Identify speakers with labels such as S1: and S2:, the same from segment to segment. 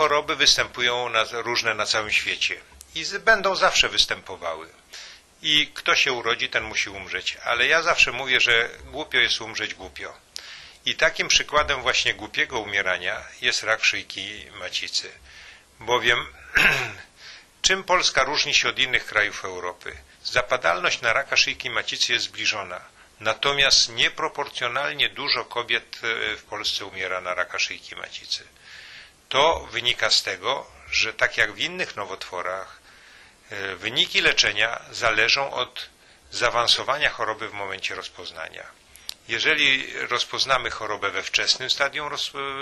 S1: choroby występują na, różne na całym świecie i z, będą zawsze występowały. I kto się urodzi, ten musi umrzeć. Ale ja zawsze mówię, że głupio jest umrzeć głupio. I takim przykładem właśnie głupiego umierania jest rak szyjki macicy. Bowiem czym Polska różni się od innych krajów Europy? Zapadalność na raka szyjki macicy jest zbliżona. Natomiast nieproporcjonalnie dużo kobiet e, w Polsce umiera na raka szyjki macicy. To wynika z tego, że tak jak w innych nowotworach, e, wyniki leczenia zależą od zaawansowania choroby w momencie rozpoznania. Jeżeli rozpoznamy chorobę we wczesnym stadium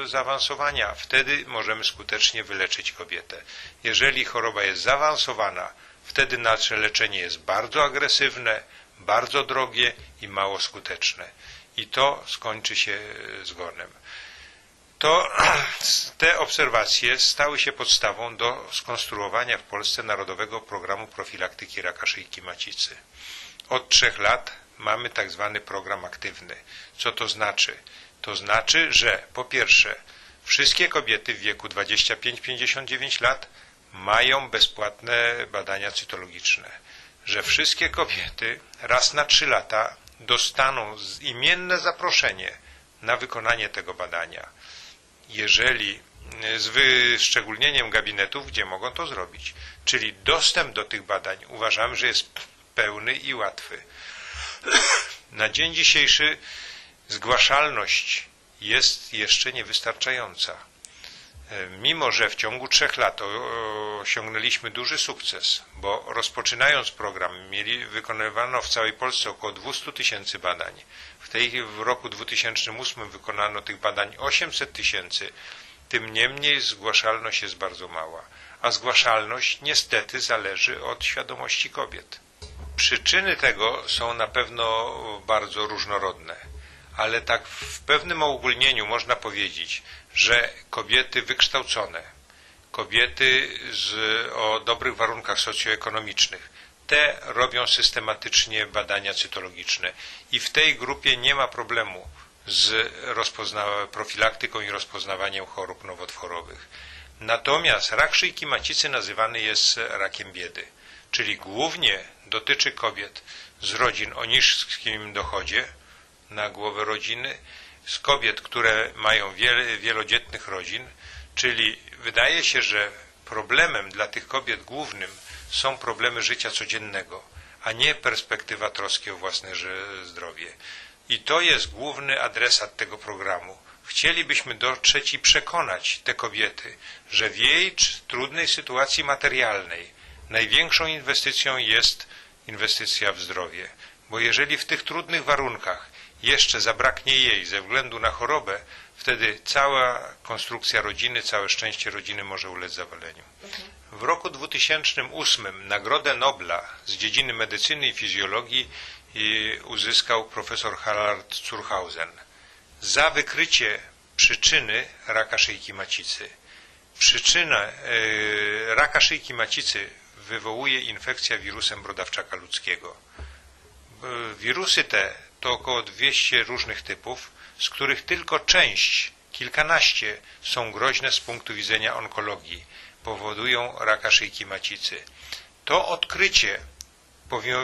S1: zaawansowania, wtedy możemy skutecznie wyleczyć kobietę. Jeżeli choroba jest zaawansowana, wtedy nasze leczenie jest bardzo agresywne, bardzo drogie i mało skuteczne. I to skończy się zgonem. To te obserwacje stały się podstawą do skonstruowania w Polsce Narodowego Programu Profilaktyki Raka Szyjki Macicy. Od trzech lat mamy tak zwany program aktywny. Co to znaczy? To znaczy, że po pierwsze wszystkie kobiety w wieku 25-59 lat mają bezpłatne badania cytologiczne, że wszystkie kobiety raz na trzy lata dostaną imienne zaproszenie na wykonanie tego badania, jeżeli z wyszczególnieniem gabinetów, gdzie mogą to zrobić. Czyli dostęp do tych badań uważam, że jest pełny i łatwy. Na dzień dzisiejszy zgłaszalność jest jeszcze niewystarczająca. E, mimo, że w ciągu trzech lat osiągnęliśmy duży sukces, bo rozpoczynając program mieli, wykonywano w całej Polsce około 200 tysięcy badań. W, tej, w roku 2008 wykonano tych badań 800 tysięcy, tym niemniej zgłaszalność jest bardzo mała. A zgłaszalność niestety zależy od świadomości kobiet. Przyczyny tego są na pewno bardzo różnorodne, ale tak w pewnym uogólnieniu można powiedzieć, że kobiety wykształcone, kobiety z, o dobrych warunkach socjoekonomicznych, te robią systematycznie badania cytologiczne i w tej grupie nie ma problemu z profilaktyką i rozpoznawaniem chorób nowotworowych. Natomiast rak szyjki macicy nazywany jest rakiem biedy, czyli głównie dotyczy kobiet z rodzin o niskim dochodzie na głowę rodziny, z kobiet, które mają wiele, wielodzietnych rodzin, czyli wydaje się, że problemem dla tych kobiet głównym są problemy życia codziennego, a nie perspektywa troski o własne zdrowie. I to jest główny adresat tego programu. Chcielibyśmy dotrzeć i przekonać te kobiety, że w jej trudnej sytuacji materialnej największą inwestycją jest inwestycja w zdrowie. Bo jeżeli w tych trudnych warunkach jeszcze zabraknie jej ze względu na chorobę, wtedy cała konstrukcja rodziny, całe szczęście rodziny może ulec zawaleniu. W roku 2008 Nagrodę Nobla z dziedziny medycyny i fizjologii uzyskał profesor Harald Zurhausen za wykrycie przyczyny raka szyjki macicy. Przyczyna e, raka szyjki macicy wywołuje infekcja wirusem brodawczaka ludzkiego. Wirusy te to około 200 różnych typów, z których tylko część, kilkanaście są groźne z punktu widzenia onkologii, powodują raka szyjki macicy. To odkrycie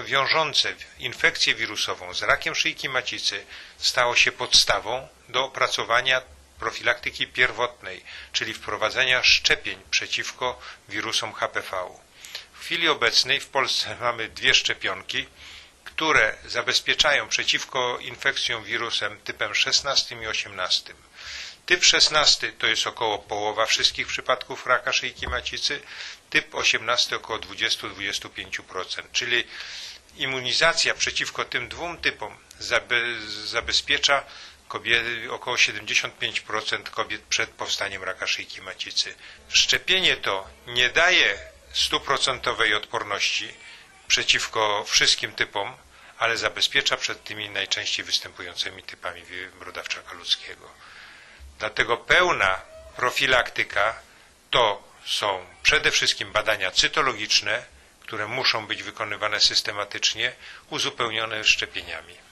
S1: wiążące infekcję wirusową z rakiem szyjki macicy stało się podstawą do opracowania profilaktyki pierwotnej, czyli wprowadzenia szczepień przeciwko wirusom HPV. W chwili obecnej w Polsce mamy dwie szczepionki, które zabezpieczają przeciwko infekcjom wirusem typem 16 i 18. Typ 16 to jest około połowa wszystkich przypadków raka szyjki macicy, typ 18 około 20-25%, czyli immunizacja przeciwko tym dwóm typom zabezpiecza kobiety, około 75% kobiet przed powstaniem raka szyjki macicy. Szczepienie to nie daje stuprocentowej odporności przeciwko wszystkim typom, ale zabezpiecza przed tymi najczęściej występującymi typami brodawczaka ludzkiego. Dlatego pełna profilaktyka to są przede wszystkim badania cytologiczne, które muszą być wykonywane systematycznie, uzupełnione szczepieniami.